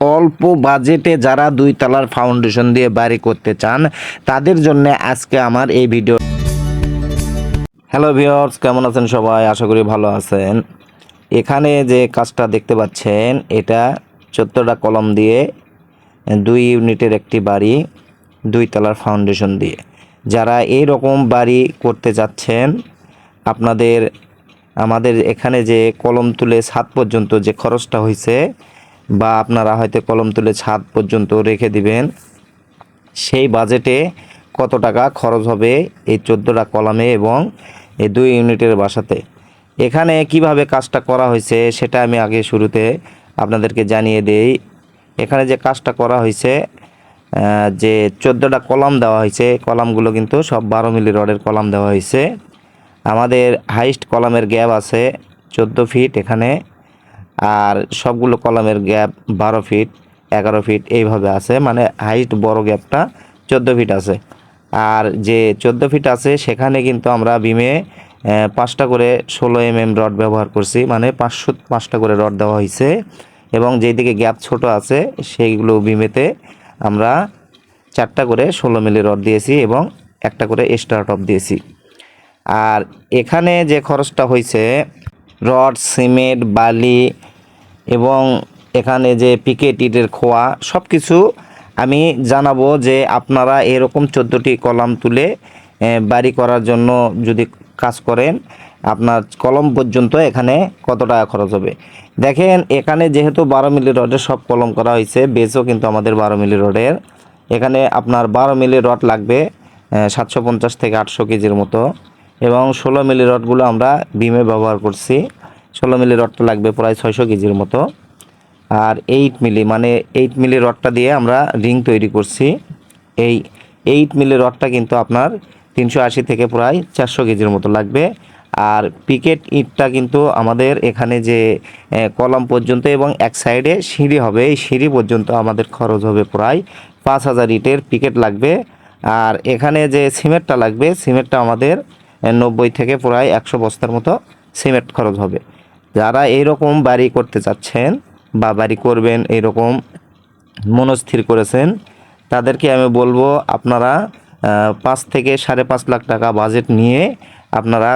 অল্প বাজেটে যারা দুই তলার ফাউন্ডেশন দিয়ে বাড়ি করতে চান, তাদের জন্য আজকে আমার এই ভিডিও হ্যালো ভিওর্স কেমন আছেন সবাই? আশা করি ভালো আছেন। এখানে যে কাজটা দেখতে পাচ্ছেন, এটা চোদ্দোটা কলম দিয়ে দুই ইউনিটের একটি বাড়ি, দুই তলার ফাউন্ডেশন দিয়ে। যারা এই রকম বাড়ি করতে যাচ্ছেন, আপনাদের আমাদের এখানে যে কলম তুলে সাত পর্যন্ত যে খরচটা হয়েছে বা আপনারা হয়তো কলম তুলে ছাদ পর্যন্ত রেখে দিবেন, সেই বাজেটে কত টাকা খরচ হবে এই চোদ্দোটা কলামে এবং এই দুই ইউনিটের বাসাতে? এখানে কীভাবে কাজটা করা হয়েছে সেটা আমি আগে শুরুতে আপনাদেরকে জানিয়ে দেই। এখানে যে কাজটা করা হয়েছে যে চোদ্দোটা কলাম দেওয়া হয়েছে, কলামগুলো কিন্তু সব বারো মিলি রডের কলাম দেওয়া হয়েছে। আমাদের হাইস্ট কলামের গ্যাপ আছে চোদ্দ ফিট এখানে। আর সবগুলো কলামের গ্যাপ বারো ফিট এগারো ফিট এইভাবে আছে। মানে হাইস্ট বড় গ্যাপটা চোদ্দ ফিট আছে। আর যে চোদ্দ ফিট আছে, সেখানে কিন্তু আমরা বিমে পাঁচটা করে ষোলো এম এম রড ব্যবহার করছি। মানে পাঁচশো, পাঁচটা করে রড দেওয়া হয়েছে এবং যেদিকে গ্যাপ ছোট আছে, সেইগুলো বিমেতে আমরা চারটা করে ষোলো মিলি রড দিয়েছি এবং একটা করে এক্সট্রা টপ দিয়েছি। আর এখানে যে খরচটা হয়েছে রড সিমেন্ট বালি এবং এখানে যে পিকেট ইটের খোয়া সব কিছু আমি জানাব যে আপনারা এরকম চোদ্দোটি কলাম তুলে বাড়ি করার জন্য যদি কাজ করেন, আপনার কলম পর্যন্ত এখানে কত টাকা খরচ হবে? দেখেন, এখানে যেহেতু বারো মিলি রডের সব কলম করা হয়েছে, বেসও কিন্তু আমাদের বারো মিলি রডের। এখানে আপনার বারো মিলি রড লাগবে সাতশো পঞ্চাশ থেকে আটশো কেজির মতো। এবং ষোলো মিলি রডগুলো আমরা বিমে ব্যবহার করছি। ষোলো মিলি রডটা লাগবে প্রায় ছয়শো কেজির মতো। আর এইট মিলি মানে এইট মিলি রডটা দিয়ে আমরা রিং তৈরি করছি। এই এইট মিলি রডটা কিন্তু আপনার তিনশো আশি থেকে প্রায় চারশো কেজির মতো লাগবে। আর পিকেট ইটটা কিন্তু আমাদের এখানে যে কলম পর্যন্ত এবং এক সাইডে সিঁড়ি হবে। এই সিঁড়ি পর্যন্ত আমাদের খরচ হবে প্রায় পাঁচ হাজার ইটের পিকেট লাগবে। আর এখানে যে সিমেন্টটা লাগবে, সিমেন্টটা আমাদের নব্বই থেকে প্রায় একশো বস্তার মতো সিমেন্ট খরচ হবে। যারা এইরকম বাড়ি করতে চাচ্ছেন বা বাড়ি করবেন এইরকম মনস্থির করেছেন, তাদেরকে আমি বলব আপনারা পাঁচ থেকে সাড়ে পাঁচ লাখ টাকা বাজেট নিয়ে আপনারা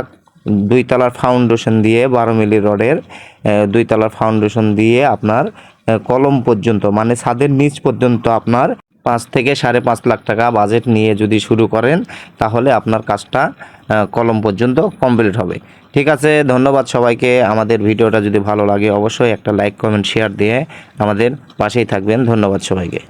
দুই তলার ফাউন্ডেশন দিয়ে বারো মিলি রডের দুই তলার ফাউন্ডেশন দিয়ে আপনার কলম পর্যন্ত মানে ছাদের নিচ পর্যন্ত আপনার পাঁচ থেকে সাড়ে পাঁচ লাখ টাকা বাজেট নিয়ে যদি শুরু করেন, তাহলে আপনার কাজটা কলম পর্যন্ত কমপ্লিট হবে। ঠিক আছে, ধন্যবাদ সবাইকে। আমাদের ভিডিওটা যদি ভালো লাগে, অবশ্যই একটা লাইক, কমেন্ট, শেয়ার দিয়ে আমাদের পাশেই থাকবেন। ধন্যবাদ সবাইকে।